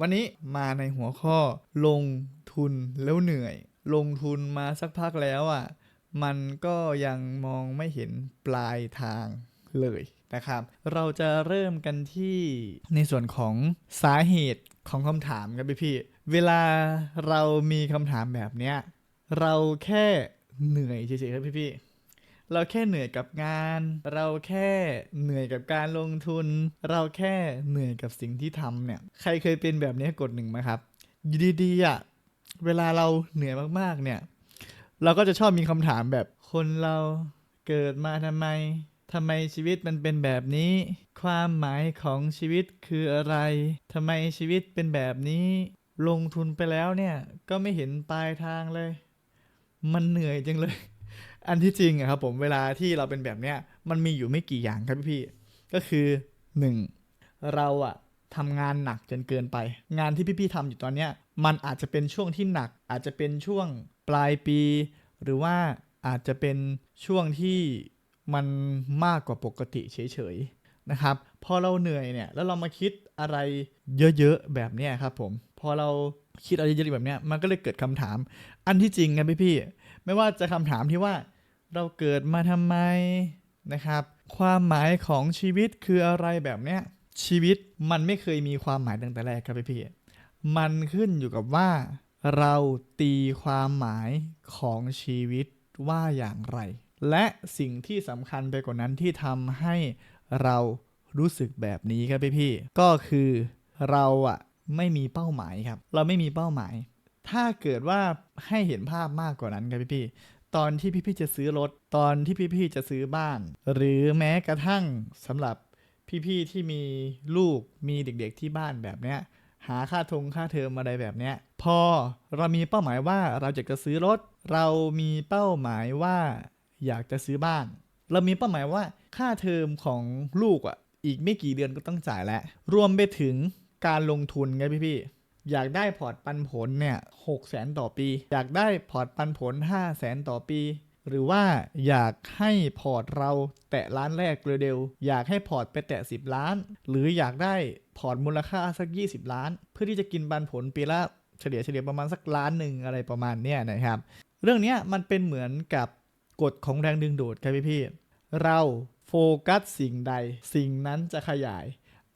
วันนี้มาในหัวข้อ ลงทุนแล้วเหนื่อย ลงทุนมาสักพักแล้วอะ มันก็ยังมองไม่เห็นปลายทางเลยนะครับ เราจะเริ่มกันที่ในส่วนของสาเหตุของคำถามครับพี่พี่ เวลาเรามีคำถามแบบเนี้ย เราแค่เหนื่อยเฉยๆครับพี่พี่ เราแค่เหนื่อยกับงาน เราแค่เหนื่อยกับการลงทุน เราแค่เหนื่อยกับสิ่งที่ทำเนี่ย ใครเคยเป็นแบบนี้กดหนึ่งไหมครับอยู่ดีๆอะเวลาเราเหนื่อยมากๆเนี่ย เราก็จะชอบมีคำถามแบบคนเราเกิดมาทำไมทำไมชีวิตมันเป็นแบบนี้ ความหมายของชีวิตคืออะไรทำไมชีวิตเป็นแบบนี้ ลงทุนไปแล้วเนี่ย ก็ไม่เห็นปลายทางเลย มันเหนื่อยจังเลย อันที่จริงอะครับผมเวลาที่เราเป็นแบบเนี้ยมันมีอยู่ไม่กี่อย่างครับพี่ๆก็คือหนึ่งเราอะทำงานหนักจนเกินไป งานที่พี่ๆทำอยู่ตอนเนี้ยมันอาจจะเป็นช่วงที่หนัก อาจจะเป็นช่วงปลายปี หรือว่าอาจจะเป็นช่วงที่มันมากกว่าปกติเฉยๆนะครับพอเราเหนื่อยเนี่ยแล้วเรามาคิดอะไรเยอะๆแบบเนี้ยครับผมพอเราคิดอะไรเยอะๆแบบเนี้ยมันก็เลยเกิดคำถาม อันที่จริงนะพี่ๆไม่ว่าจะคำถามที่ว่า เราเกิดมาทำไมนะครับ ความหมายของชีวิตคืออะไรแบบเนี้ยชีวิตมันไม่เคยมีความหมายตั้งแต่แรกครับพี่ๆมันขึ้นอยู่กับว่า เราตีความหมายของชีวิตว่าอย่างไร และสิ่งที่สำคัญไปกว่านั้นที่ทำให้เรารู้สึกแบบนี้ครับพี่ๆก็คือเราอะไม่มีเป้าหมายครับ เราไม่มีเป้าหมาย ถ้าเกิดว่าให้เห็นภาพมากกว่านั้นครับพี่ๆ ตอนที่พี่ๆจะซื้อรถ ตอนที่พี่ๆจะซื้อบ้าน หรือแม้กระทั่งสำหรับพี่ๆที่มีลูกมีเด็กๆที่บ้านแบบเนี้ยหาค่าทงค่าเทอมอะไรแบบเนี้ยพอเรามีเป้าหมายว่าเราอยากจะซื้อรถ เรามีเป้าหมายว่าอยากจะซื้อบ้าน เรามีเป้าหมายว่าค่าเทอมของลูกอะอีกไม่กี่เดือนก็ต้องจ่ายแล้วรวมไปถึงการลงทุนไงพี่ๆ อยากได้พอร์ตปันผลเนี่ยหกแสนต่อปี อยากได้พอร์ตปันผล5 0 0แสนต่อปี หรือว่าอยากให้พอร์ตเราแตะล้านแรกเร็วๆอยากให้พอร์ตไปแตะ 10 ล้าน หรืออยากได้พอร์ตมูลค่าสัก 20 ล้าน เพื่อที่จะกินปันผลปีละเฉลี่ยเฉลี่ยประมาณสักล้านหนึ่งอะไรประมาณเนี้ยนะครับ เรื่องนี้มันเป็นเหมือนกับกฎของแรงดึงดูดครับพี่ๆเราโฟกัสสิ่งใดสิ่งนั้นจะขยาย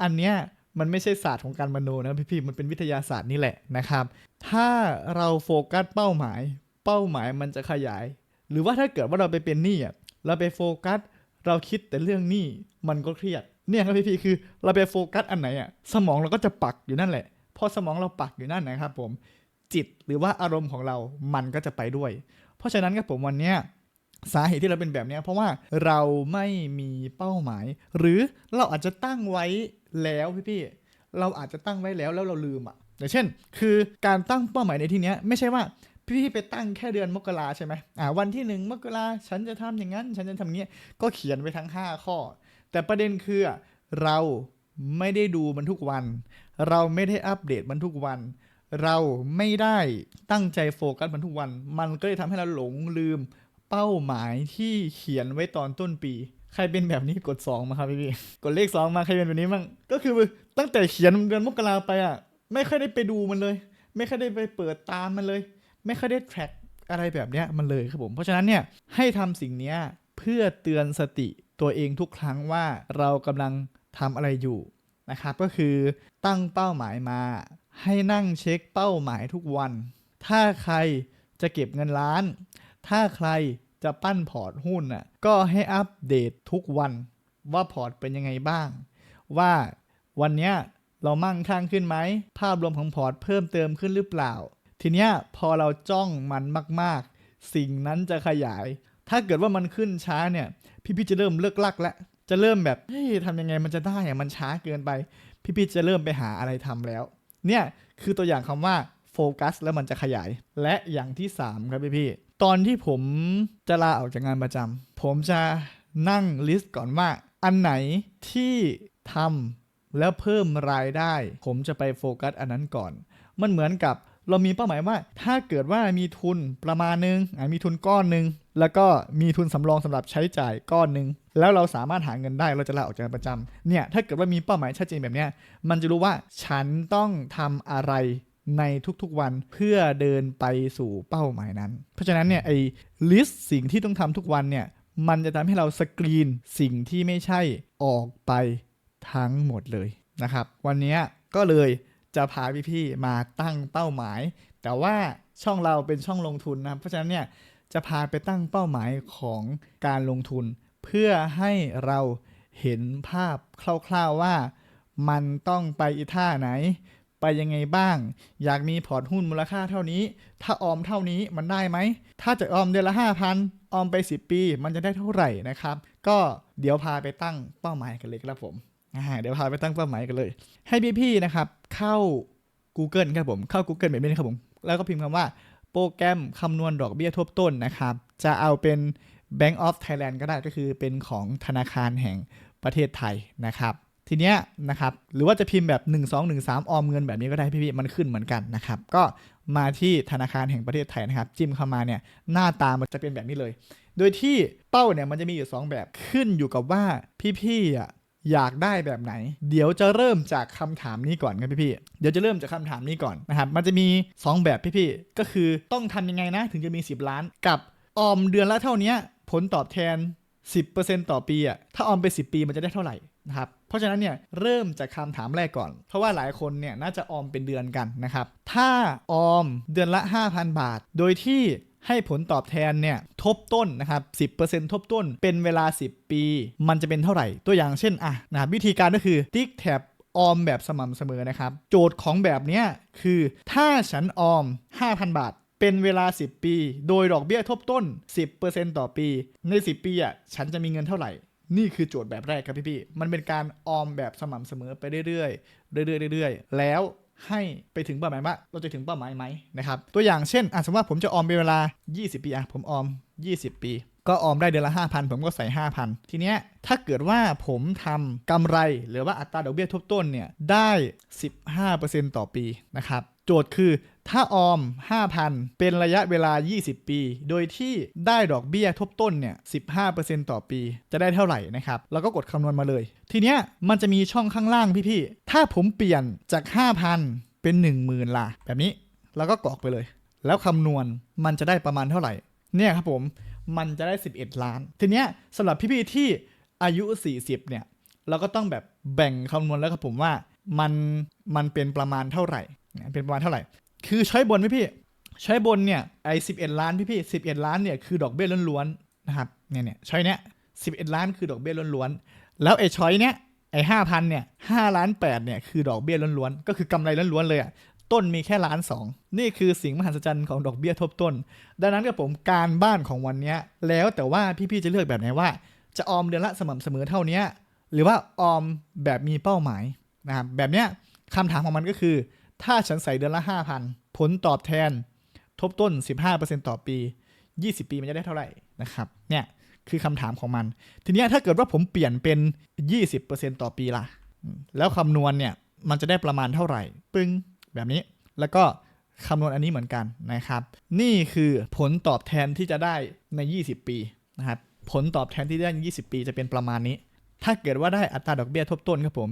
อันเนี้ย มันไม่ใช่ศาสตร์ของการมโนนะพี่ๆมันเป็นวิทยาศาสตร์นี่แหละนะครับ ถ้าเราโฟกัสเป้าหมาย เป้าหมายมันจะขยาย หรือว่าถ้าเกิดว่าเราไปเป็นหนี้อะเราไปโฟกัส เราคิดแต่เรื่องหนี้มันก็เครียดเนี่ยครับพี่ๆคือเราไปโฟกัสอันไหนอะสมองเราก็จะปักอยู่นั่นแหละพอสมองเราปักอยู่นั่นนะครับผมจิตหรือว่าอารมณ์ของเรามันก็จะไปด้วย เพราะฉะนั้นครับผมวันเนี้ย สาเหตุที่เราเป็นแบบนี้เพราะว่าเราไม่มีเป้าหมาย หรือเราอาจจะตั้งไว้แล้วพี่ๆเราอาจจะตั้งไว้แล้วแล้วเราลืมอะอย่างเช่น คือการตั้งเป้าหมายในที่นี้ไม่ใช่ว่าพี่ๆไปตั้งแค่เดือนมกราใช่ไหมอ่าวันที่หนึ่งมกราฉันจะทำอย่างนั้น ฉันจะทำอย่างเงี้ยก็เขียนไว้ทั้ง 5 ข้อ แต่ประเด็นคืออะเราไม่ได้ดูมันทุกวัน เราไม่ได้อัปเดตมันทุกวัน เราไม่ได้ตั้งใจโฟกัสมันทุกวัน มันก็เลยทำให้เราหลงลืม เป้าหมายที่เขียนไว้ตอนต้นปี ใครเป็นแบบนี้กด 2 มาครับพี่พี่กดเลข 2 มาใครเป็นแบบนี้มั่งก็คือตั้งแต่เขียนเดือนมกราไปอะ ไม่ค่อยได้ไปดูมันเลย ไม่ค่อยได้ไปเปิดตามมันเลย ไม่ค่อยได้ track อะไรแบบเนี้ยมันเลยครับผมเพราะฉะนั้นเนี่ยให้ทำสิ่งเนี้ยเพื่อเตือนสติตัวเองทุกครั้งว่าเรากำลังทำอะไรอยู่นะครับก็คือตั้งเป้าหมายมา ให้นั่งเช็คเป้าหมายทุกวัน ถ้าใครจะเก็บเงินล้าน ถ้าใครจะปั้นพอร์ตหุ้นน่ะก็ให้อัปเดตทุกวันว่าพอร์ตเป็นยังไงบ้าง ว่าวันเนี้ยเรามั่งคั่งขึ้นไหม ภาพรวมของพอร์ตเพิ่มเติมขึ้นหรือเปล่า ทีเนี้ยพอเราจ้องมันมาก ๆ สิ่งนั้นจะขยาย ถ้าเกิดว่ามันขึ้นช้าเนี่ย พี่ๆจะเริ่มเลิกลักแล้วจะเริ่มแบบเฮ้ยทำยังไงมันจะได้อะมันช้าเกินไป พี่ๆจะเริ่มไปหาอะไรทำแล้ว เนี่ยคือตัวอย่างคำว่าโฟกัสแล้วมันจะขยาย และอย่างที่ 3 ครับพี่ๆ ตอนที่ผมจะลาออกจากงานประจำผมจะนั่งลิสต์ก่อนว่า อันไหนที่ทำแล้วเพิ่มรายได้ ผมจะไปโฟกัสอันนั้นก่อน มันเหมือนกับเรามีเป้าหมายว่า ถ้าเกิดว่ามีทุนประมาณนึงอะมีทุนก้อนหนึ่งแล้วก็มีทุนสำรองสำหรับใช้จ่ายก้อนหนึ่งแล้วเราสามารถหาเงินได้เราจะลาออกจากงานประจำเนี่ยถ้าเกิดว่ามีเป้าหมายชัดเจนแบบเนี้ยมันจะรู้ว่าฉันต้องทำอะไร ในทุกๆวันเพื่อเดินไปสู่เป้าหมายนั้น เพราะฉะนั้นเนี่ยไอ้ลิสต์สิ่งที่ต้องทำทุกวันเนี่ยมันจะทำให้เราสกรีนสิ่งที่ไม่ใช่ออกไปทั้งหมดเลยนะครับ วันนี้ก็เลยจะพาพี่ๆมาตั้งเป้าหมาย แต่ว่าช่องเราเป็นช่องลงทุนนะครับเพราะฉะนั้นเนี่ยจะพาไปตั้งเป้าหมายของการลงทุน เพื่อให้เราเห็นภาพคร่าวๆว่ามันต้องไปอีท่าไหน ไปยังไงบ้าง อยากมีพอร์ตหุ้นมูลค่าเท่านี้ ถ้าออมเท่านี้มันได้ไหม ถ้าจะออมเดือนละ 5,000 ออมไป 10 ปี มันจะได้เท่าไหร่นะครับ ก็เดี๋ยวพาไปตั้งเป้าหมายกันเลยครับผมเดี๋ยวพาไปตั้งเป้าหมายกันเลย ให้พี่ๆนะครับเข้า Google ครับผมเข้า Google แบบนี้นะครับผมแล้วก็พิมพ์คำว่าโปรแกรมคำนวณดอกเบี้ยทบต้นนะครับ จะเอาเป็น Bank of Thailand ก็ได้ก็คือเป็นของธนาคารแห่งประเทศไทยนะครับ ทีเนี้ยนะครับหรือว่าจะพิมพ์แบบ 1 2 1 3 ออมเงินแบบนี้ก็ได้พี่ๆมันขึ้นเหมือนกันนะครับก็มาที่ธนาคารแห่งประเทศไทยนะครับ จิ้มเข้ามาเนี่ยหน้าตามันจะเป็นแบบนี้เลย โดยที่เป้าเนี่ยมันจะมีอยู่ 2 แบบขึ้นอยู่กับว่าพี่ๆอะอยากได้แบบไหน เดี๋ยวจะเริ่มจากคำถามนี้ก่อนครับพี่ๆเดี๋ยวจะเริ่มจากคำถามนี้ก่อนนะครับ มันจะมี 2 แบบพี่ๆก็คือต้องทำยังไงนะ ถึงจะมี 10 ล้านกับออมเดือนละเท่านี้ผลตอบแทน 10%ต่อปีอะถ้าออมไป 10 ปีมันจะได้เท่าไหร่ นะครับเพราะฉะนั้นเนี่ยเริ่มจากคำถามแรกก่อน เพราะว่าหลายคนเนี่ยน่าจะออมเป็นเดือนกันนะครับ ถ้าออมเดือนละ 5,000 บาท โดยที่ให้ผลตอบแทนเนี่ยทบต้นนะครับ10%ทบต้นเป็นเวลา 10 ปี มันจะเป็นเท่าไหร่ ตัวอย่างเช่นอะนะครับวิธีการก็คือติ๊กแท็บออมแบบสม่ำเสมอนะครับ โจทย์ของแบบเนี้ยคือถ้าฉันออม 5,000 บาท เป็นเวลา 10 ปี โดยดอกเบี้ยทบต้น 10%ต่อปี ใน 10 ปีอะฉันจะมีเงินเท่าไหร่ นี่คือโจทย์แบบแรกครับพี่ๆ มันเป็นการออมแบบสม่ำเสมอไปเรื่อยๆ เรื่อยๆ เรื่อยๆ แล้วให้ไปถึงเป้าหมายว่าเราจะถึงเป้าหมายไหมนะครับ ตัวอย่างเช่นสมมติว่าผมจะออมเป็นเวลา 20 ปีอะผมออม 20 ปี ก็ออมได้เดือนละ 5,000 ผมก็ใส่ 5,000 ทีเนี้ยถ้าเกิดว่าผมทำกำไรหรือว่าอัตราดอกเบี้ยทบต้นเนี่ยได้ 15%ต่อปีนะครับ โจทย์คือ ถ้าออม 5,000 เป็นระยะเวลา 20 ปี โดยที่ได้ดอกเบี้ยทบต้นเนี่ย 15%ต่อปี จะได้เท่าไหร่นะครับ แล้วก็กดคำนวณมาเลย ทีเนี้ยมันจะมีช่องข้างล่างพี่ๆ ถ้าผมเปลี่ยนจาก 5,000 เป็น 10,000ล่ะ แบบนี้ แล้วก็กรอกไปเลย แล้วคำนวณมันจะได้ประมาณเท่าไหร่ เนี่ยครับผม มันจะได้ 11 ล้าน ทีเนี้ยสำหรับพี่ๆ ที่อายุ 40 เนี่ย เราก็ต้องแบบแบ่งคำนวณแล้วครับผมว่ามันมันเป็นประมาณเท่าไหร่ เป็นประมาณเท่าไหร่ คือใช้บนพี่พี่ ใช้บนเนี่ยไอ้สิล้านพี่พี่สิล้านเนี่ยคือดอกเบี้ยล้วนๆนะครับเนี่ยเนี่ยช้อยเนี้ยสิล้านคือดอกเบี้ยล้วนๆแล้วไอ้ช้อยเนี้ยไอ้ห้าพันเนี่ยห้าล้านแปดเนี่ยคือดอกเบี้ยล้วนๆก็คือกำไรล้วนๆเลยอะต้นมีแค่ล้านสองนี่คือสิ่งมหัศจรรย์ของดอกเบี้ยทบต้น ดังนั้นกับผมการบ้านของวันเนี้ยแล้วแต่ว่าพี่ๆจะเลือกแบบไหนว่า จะออมเดือนละสม่ำเสมอเท่านี้หรือว่าออมแบบมีเป้าหมายนะครับแบบเนี้ยคำถามของมันก็คือ ถ้าฉันใส่เดือนละ5,000ผลตอบแทนทบต้น 15%ต่อปี 20 ปีมันจะได้เท่าไหร่นะครับ เนี่ยคือคำถามของมัน ทีนี้ถ้าเกิดว่าผมเปลี่ยนเป็น 20%ต่อปีละแล้วคำนวณเนี่ยมันจะได้ประมาณเท่าไหร่ ปึ้งแบบนี้ แล้วก็คำนวณอันนี้เหมือนกันนะครับ นี่คือผลตอบแทนที่จะได้ใน 20 ปีนะครับ ผลตอบแทนที่ได้ใน20 ปีจะเป็นประมาณนี้ ถ้าเกิดว่าได้อัตราดอกเบี้ยทบต้นครับผม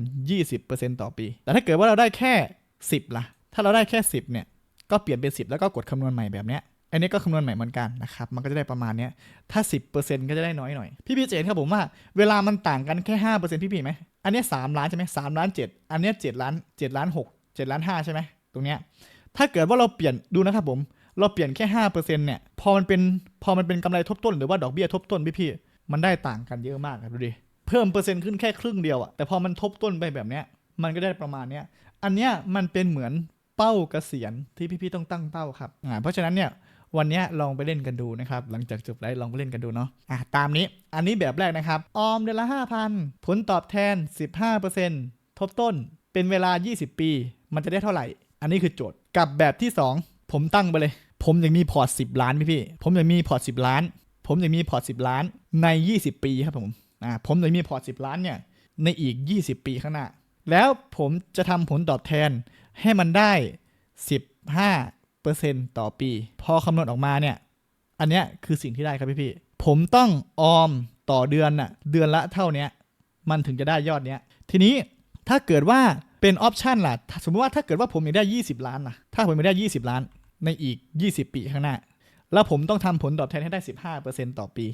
20%ต่อปี แต่ถ้าเกิดว่าเราได้แค่ 10ล่ะ ถ้าเราได้แค่ 10เนี่ย ก็เปลี่ยนเป็น 10 แล้วก็กดคำนวณใหม่แบบเนี้ย อันนี้ก็คำนวณใหม่เหมือนกันนะครับ มันก็จะได้ประมาณเนี้ย ถ้า 10%ก็จะได้น้อยหน่อย พี่พี่เจนครับผมว่า เวลามันต่างกันแค่5%พี่พี่ไหม อันนี้ย3ล้านใช่ไหม3ล้าน7อันนี้ย7ล้าน7ล้าน6 7ล้าน5ใช่ไหมตรงเนี้ย ถ้าเกิดว่าเราเปลี่ยนดูนะครับผม เราเปลี่ยนแค่5%เนี่ย พอมันเป็นพอมันเป็นกำไรทบต้นหรือว่าดอกเบี้ยทบต้นพี่พี่มันได้ต่างกันเยอะมากครับดูดิ เพิ่มเปอร์เซ็นต์ขึ้นแค่ครึ่งเดียวอะแต่พอมันทบต้นไปแบบเนี้ยมันก็ได้ประมาณเนี้ย อันเนี้ยมันเป็นเหมือนเป้าเกษียณที่พี่ๆต้องตั้งเป้าครับอ่าเพราะฉะนั้นเนี่ยวันนี้ลองไปเล่นกันดูนะครับ หลังจากจบไลฟ์ลองไปเล่นกันดูเนาะอะตามนี้อันนี้แบบแรกนะครับ ออมเดือนละ 5,000 ผลตอบแทน 15%ทบต้นเป็นเวลา 20 ปี มันจะได้เท่าไหร่ อันนี้คือโจทย์กับแบบที่ 2 ผมตั้งไปเลย ผมอยากมีพอร์ต 10 ล้านพี่ๆผมอยากมีพอร์ต 10 ล้าน ผมอยากมีพอร์ต 10 ล้านใน 20 ปีครับผมอ่าผมอยากมีพอร์ต 10 ล้านเนี่ยในอีก 20 ปีข้างหน้า แล้วผมจะทำผลตอบแทนให้มันได้ 15%ต่อปี พอคำนวณออกมาเนี่ย อันเนี้ยคือสิ่งที่ได้ครับพี่พี่ผมต้องออมต่อเดือนน่ะ เดือนละเท่าเนี้ยมันถึงจะได้ยอดเนี้ย ทีนี้ถ้าเกิดว่าเป็นออปชันล่ะ สมมติว่าถ้าเกิดว่าผมอยากได้ 20 ล้านนะถ้าผมอยากได้ 20 ล้านในอีก 20 ปีข้างหน้า แล้วผมต้องทำผลตอบแทนให้ได้ 15%ต่อปี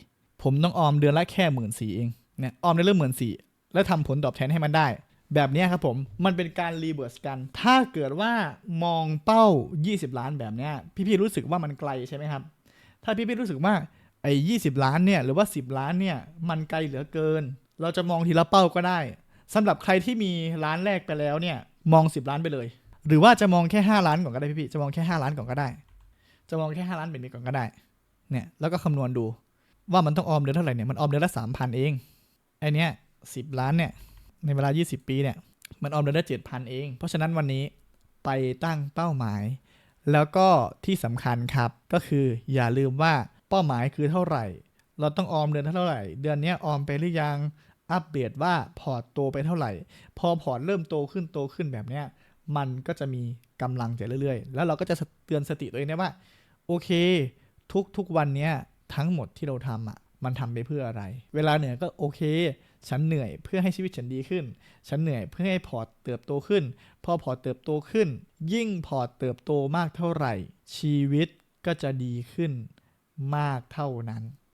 ผมต้องออมเดือนละแค่หมื่นสี่เอง เนี่ย ออมในเรื่องหมื่นสี่แล้วทำผลตอบแทนให้มันได้ แบบนี้ครับผมมันเป็นการรีเวิร์สกัน ถ้าเกิดว่ามองเป้า 20 ล้านแบบนี้พี่ๆรู้สึกว่ามันไกลใช่ไหมครับ ถ้าพี่ๆรู้สึกว่าไอ้20ล้านเนี่ยหรือว่า 10 ล้านเนี่ยมันไกลเหลือเกิน เราจะมองทีละเป้าก็ได้สำหรับใครที่มีล้านแรกไปแล้วเนี่ยมอง 10 ล้านไปเลย หรือว่าจะมองแค่ 5 ล้านก่อนก็ได้พี่ๆจะมองแค่ 5 ล้านก่อนก็ได้ จะมองแค่ 5 ล้านแบบนี้ก่อนก็ได้เนี่ยแล้วก็คำนวณดูว่ามันต้องออมเดือนเท่าไหร่เนี่ยมันออมเดือนละสามพันเองไอเนี้ยสิบล้านเนี่ย ในเวลา 20 ปีเนี่ยมันออมเดือนละเจ็ดพันเอง เพราะฉะนั้นวันนี้ไปตั้งเป้าหมาย แล้วก็ที่สำคัญครับก็คืออย่าลืมว่าเป้าหมายคือเท่าไหร่ เราต้องออมเดือนเท่าไหร่ เดือนนี้ออมไปหรือยังอัปเดตว่าพอร์ตโตไปเท่าไหร่ พอพอร์ตเริ่มโตขึ้นโตขึ้นแบบเนี้ยมันก็จะมีกำลังใจเรื่อยๆ แล้วเราก็จะเตือนสติตัวเองได้ว่า โอเค ทุกทุกวันเนี้ยทั้งหมดที่เราทำอะ มันทำไปเพื่ออะไร เวลาเหนื่อยก็โอเค ฉันเหนื่อยเพื่อให้ชีวิตฉันดีขึ้น ฉันเหนื่อยเพื่อให้พอร์ตเติบโตขึ้น พอพอร์ตเติบโตขึ้น ยิ่งพอร์ตเติบโตมากเท่าไหร่ ชีวิตก็จะดีขึ้นมากเท่านั้น